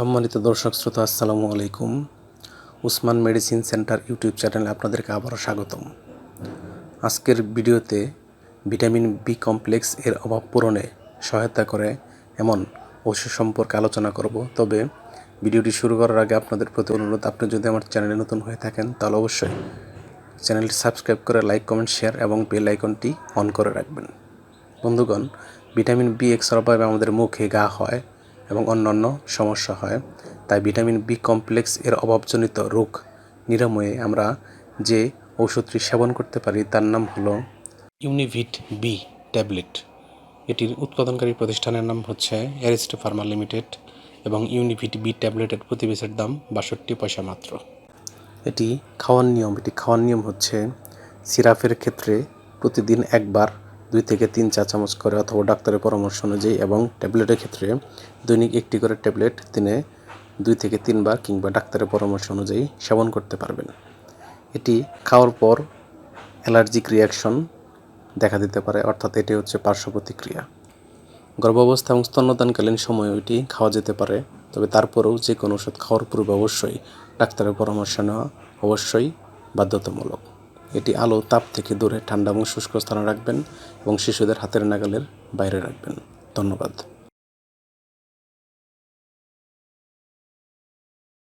সম্মানিত দর্শক, শ্রোতা, আসসালামু আলাইকুম। উসমান মেডিসিন সেন্টার ইউটিউব চ্যানেলে আপনাদেরকে আবারও স্বাগতম। আজকের ভিডিওতে ভিটামিন বি কমপ্লেক্স এর অভাব পূরণে সহায়তা করে এমন ওষুধ সম্পর্কে আলোচনা করব। তবে ভিডিওটি শুরু করার আগে আপনাদের প্রতি অনুরোধ, আপনি যদি আমার চ্যানেলে নতুন হয়ে থাকেন, তাহলে অবশ্যই চ্যানেলটি সাবস্ক্রাইব করে লাইক, কমেন্ট, শেয়ার এবং বেল আইকনটি অন করে রাখবেন। বন্ধুগণ, ভিটামিন বি এক্সের অভাবে আমাদের মুখে গা হয় এবং অন্যান্য সমস্যা হয়। তাই ভিটামিন বি কমপ্লেক্স এর অভাবজনিত রোগ নিরাময়ে আমরা যে ঔষধটি সেবন করতে পারি তার নাম হলো ইউনিভিট বি ট্যাবলেট। এটির উৎপাদনকারী প্রতিষ্ঠানের নাম হচ্ছে অ্যারিস্টো ফার্মা লিমিটেড এবং ইউনিভিট বি ট্যাবলেটের প্রতি পিসের দাম বাষট্টি পয়সা মাত্র। এটি খাওয়ার নিয়ম, এটি খাওয়ার নিয়ম হচ্ছে সিরাপের ক্ষেত্রে প্রতিদিন একবার দুই থেকে তিন চা চামচ করে অথবা ডাক্তারের পরামর্শ অনুযায়ী এবং ট্যাবলেটের ক্ষেত্রে দৈনিক একটি করে ট্যাবলেট দিনে দুই থেকে তিনবার কিংবা ডাক্তারের পরামর্শ অনুযায়ী সেবন করতে পারবেন। এটি খাওয়ার পর অ্যালার্জিক রিয়াকশন দেখা দিতে পারে, অর্থাৎ এটি হচ্ছে পার্শ্ব প্রতিক্রিয়া। গর্ভাবস্থা এবং স্তন্যদানকালীন সময়ে এটি খাওয়া যেতে পারে, তবে তারপরেও যে কোনো ওষুধ খাওয়ার পূর্বে অবশ্যই ডাক্তারের পরামর্শ নেওয়া অবশ্যই বাধ্যতামূলক। এটি আলো তাপ থেকে দূরে ঠান্ডা এবং শুষ্ক স্থানে রাখবেন এবং শিশুদের হাতের নাগালের বাইরে রাখবেন। ধন্যবাদ।